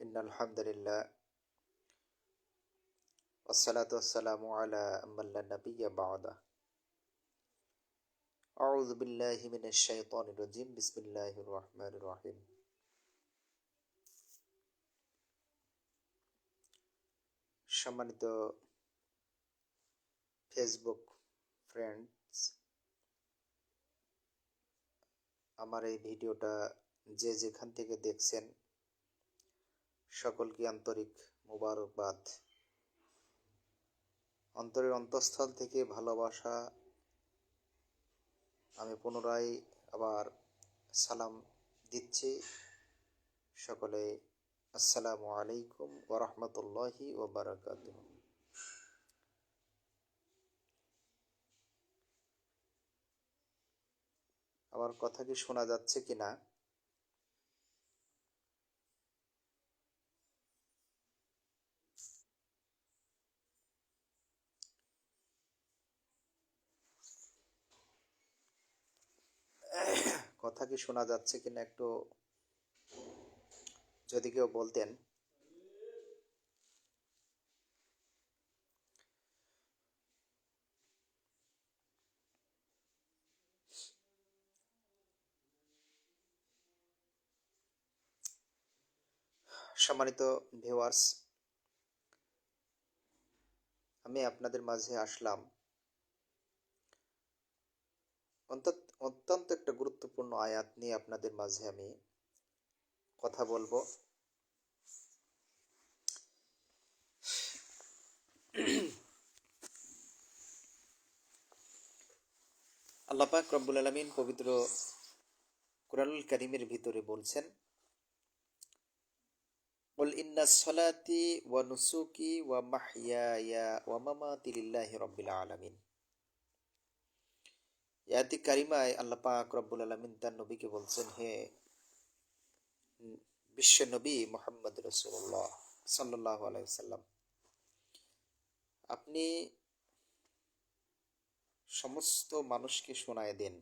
إن الحمد لله والصلاة والسلام على من لا نبي بعده أعوذ بالله من الشيطان الرجيم بسم الله الرحمن الرحيم সম্মানিত Facebook friends আমার এই ভিডিওটা যে যেখান থেকে দেখছেন সকলকে আন্তরিক মোবারকবাদ। অন্তরের অন্তঃস্থল থেকে ভালোবাসা, আমি পুনরায় আবার সালাম দিচ্ছি। সকলে আসসালামু আলাইকুম ওরহমতুল্লাহি ওবরাকাত আমার কথা কি শোনা যাচ্ছে কি না কথা কি শোনা যাচ্ছে কিনা একটু যদি কেউ বলতেন। সম্মানিত ভিউয়ার্স, আমি আপনাদের মাঝে আসলাম। অত্যন্ত একটা গুরুত্বপূর্ণ আয়াত নিয়ে আপনাদের মাঝে আমি কথা বলবো আল্লাপাক রব্বুল আলমিন পবিত্র কুরআনুল করিমের ভিতরে বলছেন قل إن صلاتي ونسكي ومحياي ومماتي لله رب العالمين ইয়াতি কারিমায় আল্লাহ পাক রব্বুল আলমিন তার নবীকে বলছেন, হে বিশ্ব নবী মোহাম্মদ রসুল্লাহ সাল্লাহ আলাইসাল্লাম আপনি সমস্ত মানুষকে শোনায় দেন।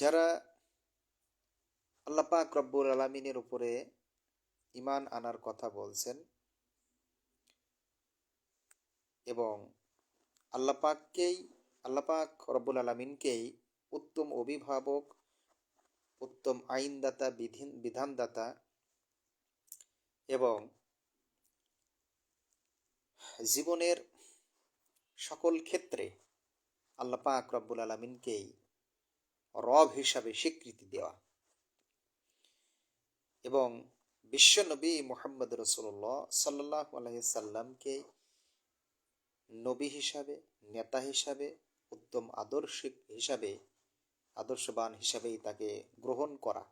যারা আল্লাহ পাক রব্বুল আলমিনের উপরে ইমান আনার কথা বলছেন এবং আল্লাহ পাককেই আল্লাপাক রব্বুল আলমিনকেই উত্তম অভিভাবক, উত্তম আইনদাতা, বিধিন বিধানদাতা এবং জীবনের সকল ক্ষেত্রে আল্লাপাক রব্বুল আলমিনকেই রব হিসাবে স্বীকৃতি দেওয়া এবং বিশ্বনবী মোহাম্মদ রসুল্লাহ সাল্লাহ আলহিসাল্লামকে নবী হিসাবে, নেতা হিসাবে উত্তম আদর্শিক হিসাবে, আদর্শবান হিসাবেই তাকে গ্রহণ করা।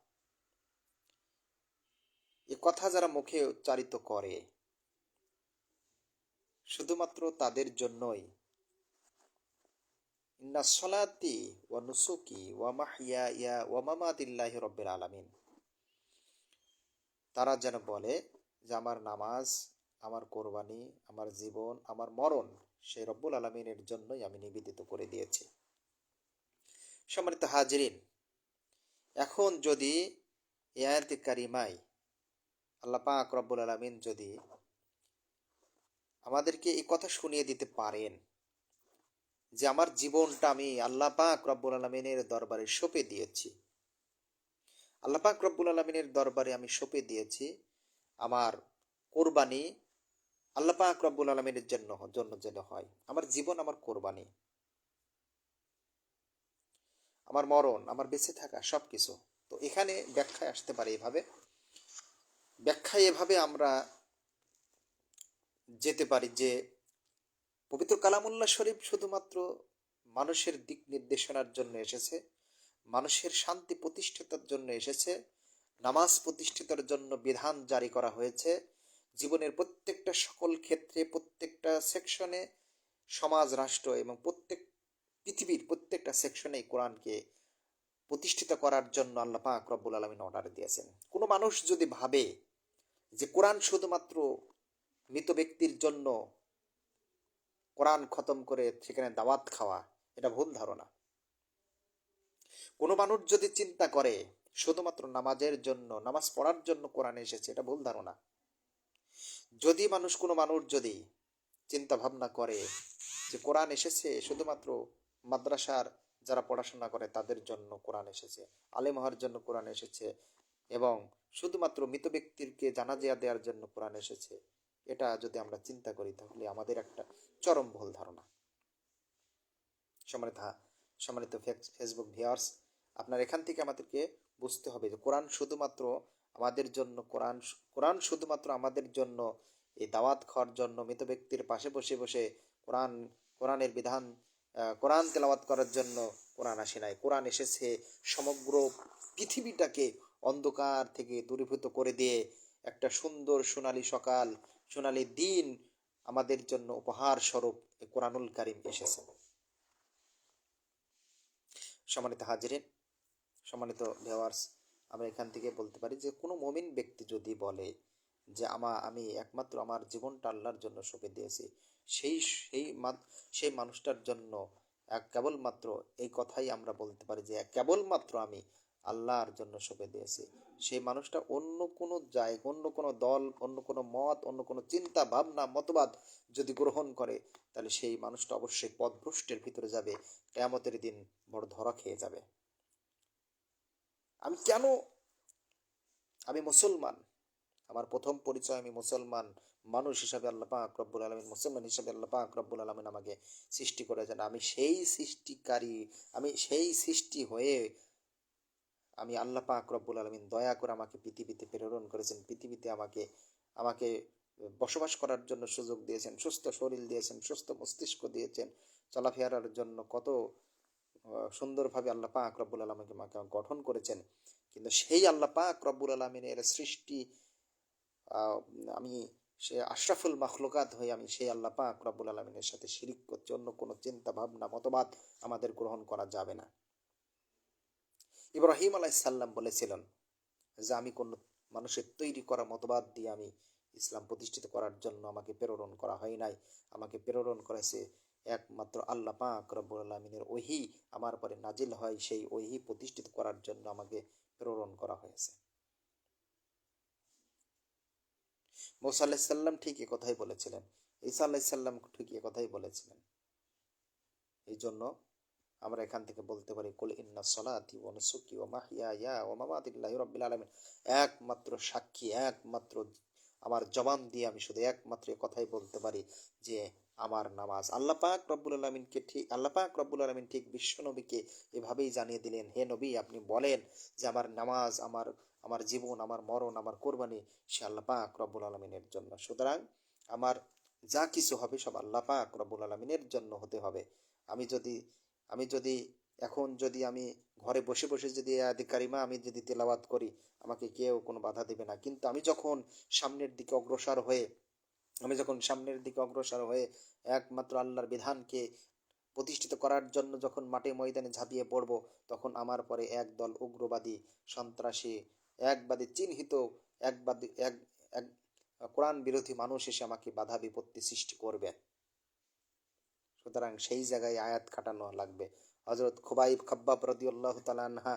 এ কথা যারা মুখে উচ্চারিত করে, শুধুমাত্র তাদের জন্যই। ইন্না সলাতি ওয়া নুসুকি ওয়া মাহিয়া ইয়া ওয়া মামাতিল্লাহ রব্বিল আলামিন। তারা যেন বলে যে, আমার নামাজ, আমার কোরবানি, আমার জীবন, আমার মরণ সেই রব্বুল আলমিনের জন্যই আমি নিবেদিত করে দিয়েছি। সম্মানিত হাজরিন, এখন যদি এআয়াতি কারিমাই আল্লাহ পাক রব্বুল আলমিন যদি আমাদেরকে এই কথা শুনিয়ে দিতে পারেন যে আমার জীবনটা আমি আল্লাহ পাক রব্বুল আলমিনের দরবারে সঁপে দিয়েছি, আল্লাহ পাক রব্বুল আলমিনের দরবারে আমি সঁপে দিয়েছি, আমার কোরবানি আল্লাহ পাক রব্বুল আলমিনের জন্য জন্য যেন হয়। আমার জীবন আমার কোরবানি। আমার মরণ, আমার বেঁচে থাকা সব কিছু তো এখানে ব্যাখ্যায় আসতে পারে এভাবে। ব্যাখ্যায় এভাবে আমরা যেতে পারি যে, পবিত্র কালামুল্লাহ শরীফ শুধুমাত্র মানুষের দিক নির্দেশনার জন্য এসেছে, মানুষের শান্তি প্রতিষ্ঠিতার জন্য এসেছে, নামাজ প্রতিষ্ঠিতার জন্য বিধান জারি করা হয়েছে জীবনের প্রত্যেকটা সকল ক্ষেত্রে, প্রত্যেকটা সেকশনে সমাজ, রাষ্ট্র এবং প্রত্যেক পৃথিবীর প্রত্যেকটা সেকশনে কোরআনকে প্রতিষ্ঠিত করার জন্য আল্লাহ পাক রব্বুল আলমিন অর্ডার দিয়েছেন। কোনো মানুষ যদি ভাবে যে কোরআন শুধুমাত্র মৃত ব্যক্তির জন্য কোরআন খতম করে সেখানে দাওয়াত খাওয়া, এটা ভুল ধারণা। কোনো মানুষ যদি চিন্তা করে শুধুমাত্র নামাজের জন্য, নামাজ পড়ার জন্য কোরআন এসেছে, এটা ভুল ধারণা। যদি মানুষ কোনো মানুষ যদি চিন্তা ভাবনা করে যে কোরআন এসেছে, শুধুমাত্র মাদ্রাসার যারা পড়াশোনা করে তাদের জন্য কোরআন এসেছে আলেম হওয়ার জন্য কোরআন এসেছে এবং শুধুমাত্র মৃত ব্যক্তিকে জানাজিয়া দেওয়ার জন্য কোরআন এসেছে, এটা যদি আমরা চিন্তা করি তাহলে আমাদের একটা চরম ভুল ধারণা। সম্মানিত সম্মানিত ফেস- ফেসবুক ভিউয়ার্স, আপনার এখান থেকে আমাদেরকে বুঝতে হবে যে কোরআন শুধুমাত্র আমাদের জন্য কোরআন কোরআন শুধুমাত্র আমাদের জন্য, এই দাওয়াত খাওয়ার জন্য, মৃত ব্যক্তির পাশে বসে বসে কোরআন, কোরআনের বিধান কোরআন তেলাওয়াত করার জন্য কোরআন আসে নাই। কোরআন এসেছে সমগ্র পৃথিবীটাকে অন্ধকার থেকে দূরীভূত করে দিয়ে একটা সুন্দর সোনালী সকাল, সোনালী দিন আমাদের জন্য উপহার স্বরূপ কোরআনুল কারিম এসেছে। সম্মানিত হাজিরিন, সম্মানিত ভিওয়ার্স আমরা এখান থেকে বলতে পারি যে কোনো মমিন ব্যক্তি যদি বলে যে আমা, আমি একমাত্র আমার জীবনটা আল্লাহর জন্য সঁপে দিয়েছি, সেই সেই সেই মানুষটার জন্য এক কেবলমাত্র এই কথাই আমরা বলতে পারি যে কেবলমাত্র আমি আল্লাহর জন্য সঁপে দিয়েছি। সেই মানুষটা অন্য কোনো জায়গা, অন্য কোনো দল, অন্য কোনো মত, অন্য কোনো চিন্তা, ভাবনা, মতবাদ যদি গ্রহণ করে, তাহলে সেই মানুষটা অবশ্যই পথভ্রষ্টের ভিতরে যাবে, কেয়ামতের দিন বড় ধরা খেয়ে যাবে। আমি কেন? আমি মুসলমান। আমার প্রথম পরিচয় আমি মুসলমান মানুষ হিসাবে আল্লাহ পাক রব্বুল আলমিন, মুসলমান হিসাবে আল্লাহ পাক রব্বুল আলমিন আমাকে সৃষ্টি করেছেন। আমি সেই সৃষ্টিকারী, আমি সেই সৃষ্টি হয়ে আমি আল্লাহ পাক রব্বুল আলমিন দয়া করে আমাকে পৃথিবীতে প্রেরণ করেছেন, পৃথিবীতে আমাকে আমাকে বসবাস করার জন্য সুযোগ দিয়েছেন, সুস্থ শরীর দিয়েছেন, সুস্থ মস্তিষ্ক দিয়েছেন, চলাফেরার জন্য কত সুন্দরভাবে আল্লাহ পাক রব্বুল আলমীকে আমাকে গঠন করেছেন। কিন্তু সেই আল্লাহ পাক রব্বুল আলমিনের সৃষ্টি আমি সে আশরাফুল মাখলুকাত হয়ে আমি সেই আল্লাহ পাক রব্বুল আলমিনের সাথে শিরিক করছি, অন্য কোনো চিন্তা ভাবনা, মতবাদ আমাদের গ্রহণ করা যাবে না। ইব্রাহিম আলাইসাল্লাম বলেছিলেন যে, আমি কোন মানুষের তৈরি করা মতবাদ দিয়ে আমি ইসলাম প্রতিষ্ঠিত করার জন্য আমাকে প্রেরণ করা হয় নাই। আমাকে প্রেরণ করেছে একমাত্র আল্লাহ পাক রব্বুল আলমিনের ওহি আমার পরে নাজিল হয়, সেই ওহি প্রতিষ্ঠিত করার জন্য আমাকে প্রেরণ করা হয়েছে। মোসা আলাহিসাল্লাম ঠিক এ কথাই বলেছিলেন। ঈসা আলাহিসাল্লাম ঠিক এ কথাই বলেছিলেন। এই জন্য আমরা এখান থেকে বলতে পারি, কুল ইন্না সলাতি ও নুসুকি ও মাহিয়া ইয়া ও মামাদিল্লাহি রাব্বিল আলামিন। একমাত্র সাক্ষী, একমাত্র আমার জবান দিয়ে আমি শুধু একমাত্র কথাই বলতে পারি যে আমার নামাজ। আল্লাহ পাক রব্বুল আলমিনকে ঠিক আল্লাহ পাক রব্বুল আলমিন ঠিক বিশ্ব নবীকে এভাবেই জানিয়ে দিলেন, হে নবী, আপনি বলেন যে আমার নামাজ, আমার আমার জীবন, আমার মরণ, আমার কোরবানি সে আল্লাহ পাক রব্বুল আলমিনের জন্য। সুতরাং আমার যা কিছু হবে সব আল্লাহ পাক রব্বুল আলমিনের জন্য হতে হবে। আমি যদি আমি যদি এখন যদি আমি ঘরে বসে বসে যদি আধিকারিমা আমি যদি তেলাওয়াত করি, আমাকে কেউ কোনো বাধা দেবে না। কিন্তু আমি যখন সামনের দিকে অগ্রসর হয়ে আমি যখন সামনের দিকে অগ্রসর হয়ে একমাত্র আল্লাহর বিধানকে প্রতিষ্ঠিত করার জন্য যখন মাঠে ময়দানে ঝাঁপিয়ে পড়ব, তখন আমার পরে একদল উগ্রবাদী সন্ত্রাসী, একবাদী চিহ্নিত, একবাদী এক এক কোরআন বিরোধী মানুষ এসে আমাকে বাধা বিপত্তি সৃষ্টি করবে। সুতরাং সেই জায়গায় আয়াত খাটানো লাগবে। হজরত খুবাইব খাব্বাব রদিউল্লাহ তালানহা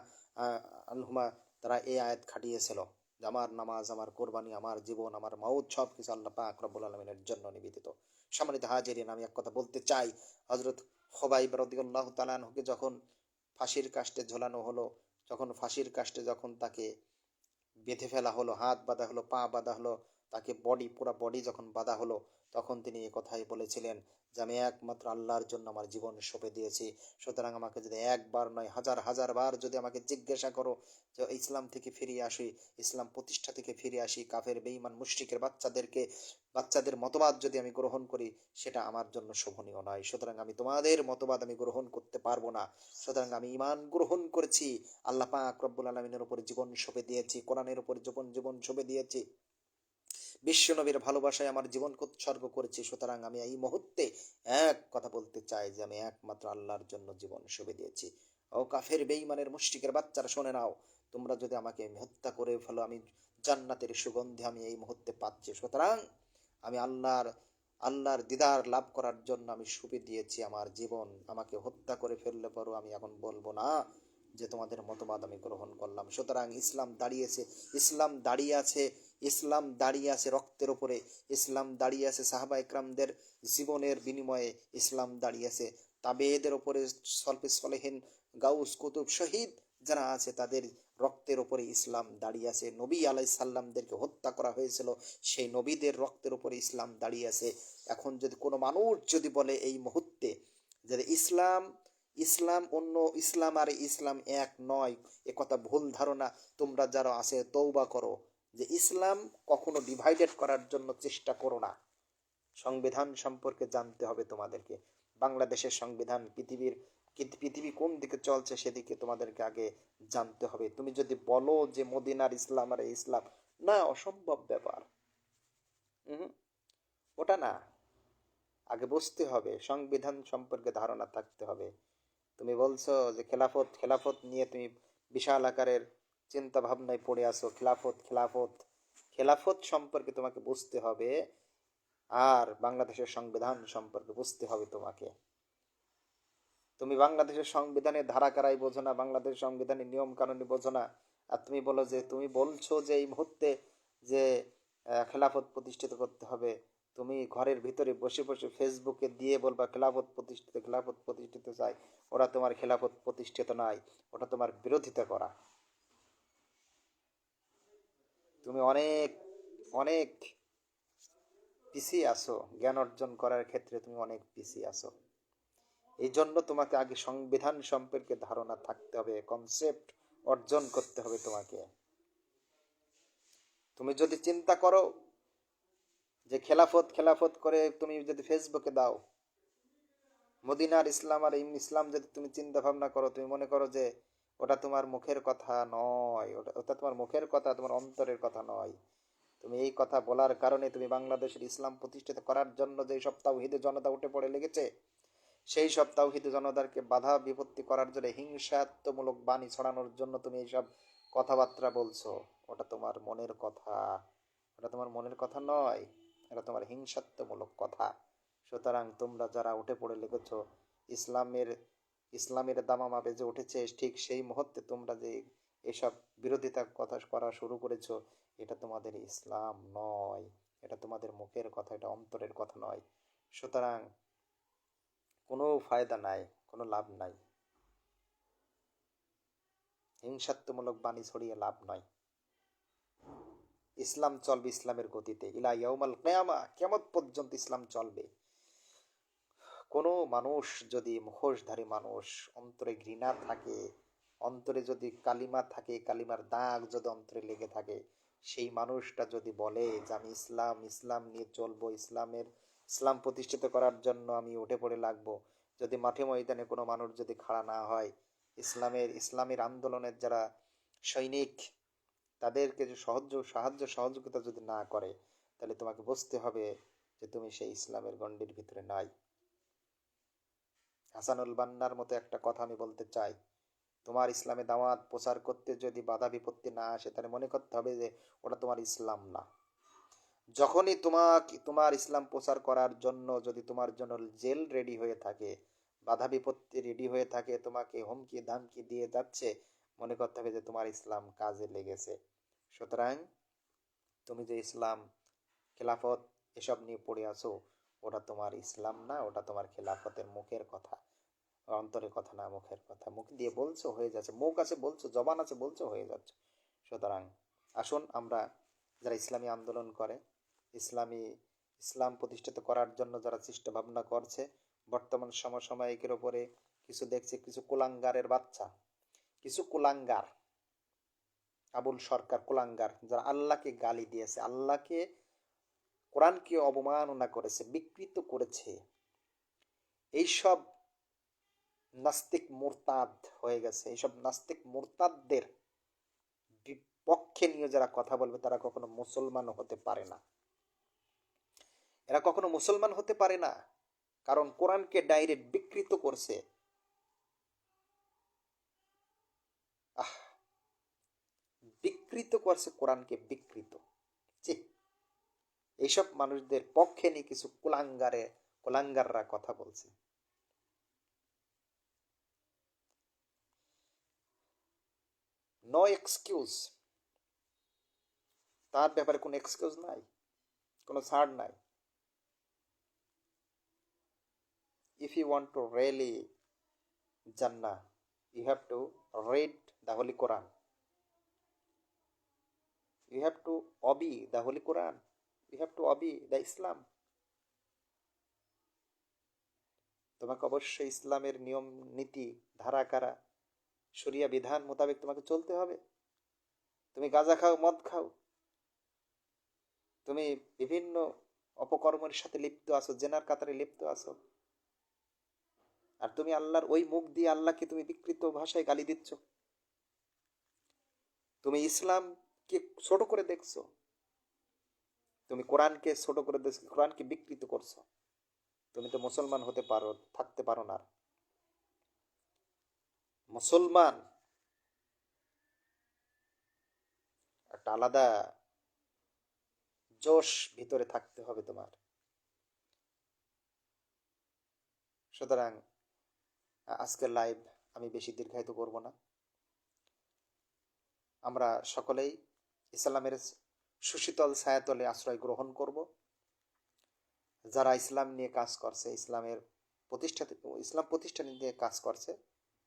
আনহুমা, তারা এই আয়াত খাটিয়েছিল। যে আমার নামাজ, আমার কোরবানি, আমার জীবন, আমার মাউদ সব কিছু আল্লাহ পাক রব্বুল আলমিনের জন্য নিবেদিত। সম্মানিত হাজেরিন, আমি এক কথা বলতে চাই হজরত হবাই রদিউল্লাহ তালানহকে যখন ফাঁসির কাষ্টে ঝোলানো হলো, যখন ফাঁসির কাষ্টে যখন তাকে বেঁধে ফেলা হলো, হাত বাঁধা হলো, পা বাঁধা হলো তাকে বডি পুরো বডি যখন বাঁধা হলো, তখন তিনি এ কথাই বলেছিলেন যে, আমি একমাত্র আল্লাহর জন্য আমার জীবন সঁপে দিয়েছি। সুতরাং আমাকে যদি একবার নয়, হাজার হাজার বার যদি আমাকে জিজ্ঞাসা করো যে, ইসলাম থেকে ফিরিয়ে আসি, ইসলাম প্রতিষ্ঠা থেকে ফিরে আসি, কাফের, বেঈমান, মুশরিকের বাচ্চাদেরকে, বাচ্চাদের মতবাদ যদি আমি গ্রহণ করি, সেটা আমার জন্য শোভনীয় নয়। সুতরাং আমি তোমাদের মতবাদ আমি গ্রহণ করতে পারব না। সুতরাং আমি ইমান গ্রহণ করেছি। আল্লাহ পাক রব্বুল আলমিনের উপরে জীবন সঁপে দিয়েছি, কোরআনের উপরে জীবন জীবন সঁপে দিয়েছি। বিশ্বনবীর ভালোবাসায় আমার জীবন উৎসর্গ করেছি। সুতরাং আমি এই মুহূর্তে এক কথা বলতে চাই যে আমি একমাত্র আল্লাহর জন্য জীবন সঁপে দিয়েছি। ও কাফের, বেঈমানের মুষ্টিকের বাচ্চারা, শুনে নাও। তোমরা যদি আমাকে হত্যা করে ফেলো, আমি জান্নাতের সুগন্ধে আমি এই মুহূর্তে পাচ্ছি। সুতরাং আমি আল্লাহর আল্লাহর দিদার লাভ করার জন্য আমি সুপে দিয়েছি আমার জীবন। আমাকে হত্যা করে ফেললে পরও আমি এখন বলব না যে তোমাদের মতবাদ আমি গ্রহণ করলাম। সুতরাং ইসলাম দাঁড়িয়েছে, ইসলাম দাঁড়িয়ে আছে। ইসলাম দাঁড়িয়ে আছে রক্তের ওপরে ইসলাম দাঁড়িয়ে আছে সাহাবা ইকরামদের জীবনের বিনিময়ে ইসলাম দাঁড়িয়ে আছে। তাবেদের ওপরে সলফে সলেহীন গাউস কুতুব শহীদ যারা আছে, তাদের রক্তের ওপরে ইসলাম দাঁড়িয়ে আছে। নবী আলাই সাল্লামদেরকে হত্যা করা হয়েছিল, সেই নবীদের রক্তের ওপরে ইসলাম দাঁড়িয়ে আছে। এখন যদি কোনো মানুষ যদি বলে এই মুহূর্তে যে ইসলাম ইসলাম অন্য, ইসলাম আর ইসলাম এক নয়, এ কথা ভুল ধারণা। তোমরা যারা আছে তৌবা করো। যে ইসলাম কখনো ডিভাইডেড করার জন্য চেষ্টা করো না। সংবিধান সম্পর্কে জানতে হবে তোমাদেরকে। বাংলাদেশের সংবিধান, পৃথিবীর পৃথিবী কোন দিকে চলছে সেদিকে তোমাদেরকে আগে জানতে হবে। তুমি যদি বলো যে মদিনার ইসলাম আর ইসলাম, না, অসম্ভব ব্যাপার। ওটা না। আগে বুঝতে হবে, সংবিধান সম্পর্কে ধারণা থাকতে হবে। তুমি বলছো যে খেলাফত খেলাফত নিয়ে তুমি বিশাল আকারের চিন্তা ভাবনায় পড়ে আসো, খেলাফত খেলাফত। খেলাফত সম্পর্কে তোমাকে বুঝতে হবে, আর বাংলাদেশের সংবিধান সম্পর্কে বুঝতে হবে তোমাকে। তুমি বাংলাদেশের সংবিধানের ধারা কারাই বোঝো না বাংলাদেশের সংবিধানের নিয়ম কানুনই বোঝো না। আর তুমি বলো যে, তুমি বলছো যে এই মুহূর্তে যে খেলাফত প্রতিষ্ঠিত করতে হবে, তুমি ঘরের ভিতরে বসে বসে ফেসবুকে দিয়ে বলবা, খেলাফত প্রতিষ্ঠিত খেলাফত প্রতিষ্ঠিত চাই। ওরা তোমার খেলাফত প্রতিষ্ঠিত নয়, ওটা তোমার বিরোধিতা করা। তুমি অনেক অনেক পিছিয়ে আসো জ্ঞান অর্জন করার ক্ষেত্রে তুমি অনেক পিছিয়ে আসো এই জন্য তোমাকে আগে সংবিধান সম্পর্কে ধারণা থাকতে হবে কনসেপ্ট অর্জন করতে হবে তোমাকে। তুমি যদি চিন্তা করো যে খেলাফত খেলাফত করে তুমি যদি ফেসবুকে দাও, মদিনার ইসলাম আর ইসলাম যদি তুমি চিন্তা ভাবনা করো, তুমি মনে করো যে ওটা তোমার মুখের কথা নয়, ওটা ওটা তোমার মুখের কথা, তোমার অন্তরের কথা নয়। তুমি এই কথা বলার কারণে তুমি বাংলাদেশের ইসলাম প্রতিষ্ঠিত করার জন্য যে সব তাওহিদে জনতা উঠে পড়ে লেগেছে, সেই সব তাওহিদ জনতাকে বাধা বিপত্তি করার জন্য হিংসাত্মমূলক বাণী ছড়ানোর জন্য তুমি এইসব কথাবার্তা বলছো। ওটা তোমার মনের কথা, ওটা তোমার মনের কথা নয়, এটা তোমার হিংসাত্মমূলক কথা। সুতরাং তোমরা যারা উঠে পড়ে লেগেছ, ইসলামের ইসলামের দামামা বেজে উঠেছে, ঠিক সেই মুহূর্তে তোমরা যে এসব বিরোধিতা কথা করা শুরু করেছ, এটা তোমাদের ইসলাম নয়। এটা তোমাদের মুখের কথা, এটা অন্তরের কথা নয়। সুতরাং কোনো ফায়দা নাই, কোনো লাভ নাই। হিংসাত্মমূলক বাণী ছড়িয়ে লাভ নয়। ইসলাম চলবে ইসলামের গতিতে। ইলা ইয়াউমাল কেয়ামা কেমত পর্যন্ত ইসলাম চলবে। কোনো মানুষ যদি মুখোশধারী মানুষ, অন্তরে ঘৃণা থাকে, অন্তরে যদি কালিমা থাকে, কালিমার দাগ যদি অন্তরে লেগে থাকে, সেই মানুষটা যদি বলে যে আমি ইসলাম ইসলাম নিয়ে চলবো, ইসলামের, ইসলাম প্রতিষ্ঠিত করার জন্য আমি উঠে পড়ে লাগবো, যদি মাঠে ময়দানে কোনো মানুষ যদি খাড়া না হয়, ইসলামের ইসলামের আন্দোলনের যারা সৈনিক, তাদেরকে যে সাহায্য সাহায্য, সহযোগিতা যদি না করে, তাহলে তোমাকে বুঝতে হবে যে তুমি সেই ইসলামের গণ্ডির ভিতরে নাই। হাসানুল বান্নার মতো একটা কথা আমি বলতে চাই। তোমার ইসলামে দাওয়াত প্রচার করতে যদি বাধা বিপত্তি না আসে, তাহলে মনে করতে হবে যে ওটা তোমার ইসলাম না। যখনই তোমাকে, তোমার ইসলাম প্রচার করার জন্য যদি তোমার জন্য জেল রেডি হয়ে থাকে, বাধা বিপত্তি রেডি হয়ে থাকে, তোমাকে হুমকি ধামকি দিয়ে যাচ্ছে, মনে করতে হবে যে তোমার ইসলাম কাজে লেগেছে। সুতরাং তুমি যে ইসলাম খেলাফত এসব নিয়ে পড়ে আছো ওটা তোমার ইসলাম না, ওটা তোমার খেলাফতের মুখের কথা, অন্তরের কথা না, মুখের কথা। মুখ দিয়ে বলছো, হয়ে যাচ্ছে। মুখ আছে বলছো, জবান আছে বলছো, হয়ে যাচ্ছে। সুতরাং আসুন আমরা যারা ইসলামী আন্দোলন করে, ইসলামী, ইসলাম প্রতিষ্ঠিত করার জন্য যারা চেষ্টা ভাবনা করছে, বর্তমান সমসাময়িকের ওপরে কিছু দেখছে, কিছু কুলাঙ্গারের বাচ্চা, কিছু কুলাঙ্গার, আবুল সরকার কুলাঙ্গার, যারা আল্লাহকে গালি দিয়েছে, আল্লাহকে কোরআনকে অবমাননা করেছে, বিকৃত করেছে। এইসব নাস্তিক মোরতাদ হয়ে গেছে। এইসব নাস্তিক মোরতাদদের বিপক্ষে নিয়ে যারা কথা বলবে, তারা কখনো মুসলমান হতে পারে না। এরা কখনো মুসলমান হতে পারে না। কারণ কোরআনকে ডাইরেক্ট বিকৃত করছে। আহ, বিকৃত করছে কোরআনকে বিকৃত। এইসব মানুষদের পক্ষে নিয়ে কিছু কুলাঙ্গারে, কুলাঙ্গাররা কথা বলছে। নো এক্সকিউজ তার ব্যাপারে কোনো এক্সকিউজ নাই, কোনো ছাড় নাই। If you want to really jannah you have to read the holy Quran you have to obey the holy Quran You have to obey the Islam. তোমাকে অবশ্যই ইসলামের নিয়ম, নীতি, ধারা, কারা, শরিয়া বিধান মোতাবেক তোমাকে চলতে হবে। তুমি গাঁজা খাও, মদ খাও। তুমি বিভিন্ন অপকর্মের সাথে লিপ্ত আছো, জেনার কাতারে লিপ্ত আছো। আর তুমি আল্লাহর ওই মুখ দিয়ে আল্লাহকে তুমি বিকৃত ভাষায় গালি দিচ্ছ। তুমি ইসলামকে ছোট করে দেখছ। তুমি কোরআনকে ছোট করে দেখছ কোরআনকে বিকৃত করছ। তুমি তো মুসলমান হতে পারো, থাকতে পারো না। মুসলমান একটা আলাদা জোশ ভিতরে থাকতে হবে তোমার। সুতরাং, আজকের লাইভ আমি বেশি দীর্ঘায়িত করব না। আমরা সকলেই ইসলামের সুশীতল ছায়াতলে আশ্রয় গ্রহণ করব। যারা ইসলাম নিয়ে কাজ করছে, ইসলামের প্রতিষ্ঠা ইসলাম প্রতিষ্ঠান নিয়ে কাজ করছে,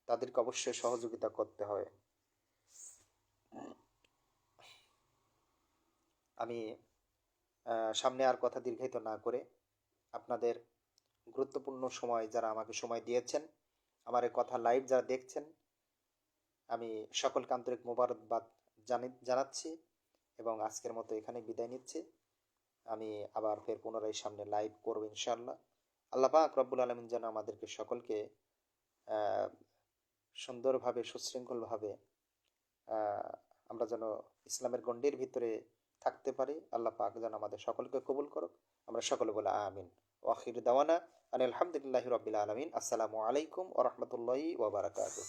তাদেরকে অবশ্যই সহযোগিতা করতে হবে। আমি সামনে আর কথা দীর্ঘায়িত না করে আপনাদের গুরুত্বপূর্ণ সময় যারা আমাকে সময় দিয়েছেন, আমার কথা লাইভ যারা দেখছেন, আমি সকলকে আন্তরিক মোবারকবাদ জানি, জানাচ্ছি। এবং আজকের মতো এখানে বিদায় নিচ্ছি। আমি আবার ফের পুনরায় সামনে লাইভ করব ইনশাল্লাহ আল্লাহ পাক রব্বুল আলমিন যেন আমাদেরকে সকলকে সুন্দরভাবে, সুশৃঙ্খলভাবে আমরা যেন ইসলামের গণ্ডির ভিতরে থাকতে পারি। আল্লাহ পাক যেন আমাদের সকলকে কবুল করুক। আমরা সকলে বলে আমিন। ওয়াখির দাওয়ানা আনিল আলহামদুলিল্লাহি রবিল আলমিন। আসসালামু আলাইকুম ওরহমতুল্লাহি ওবরাকাতুহ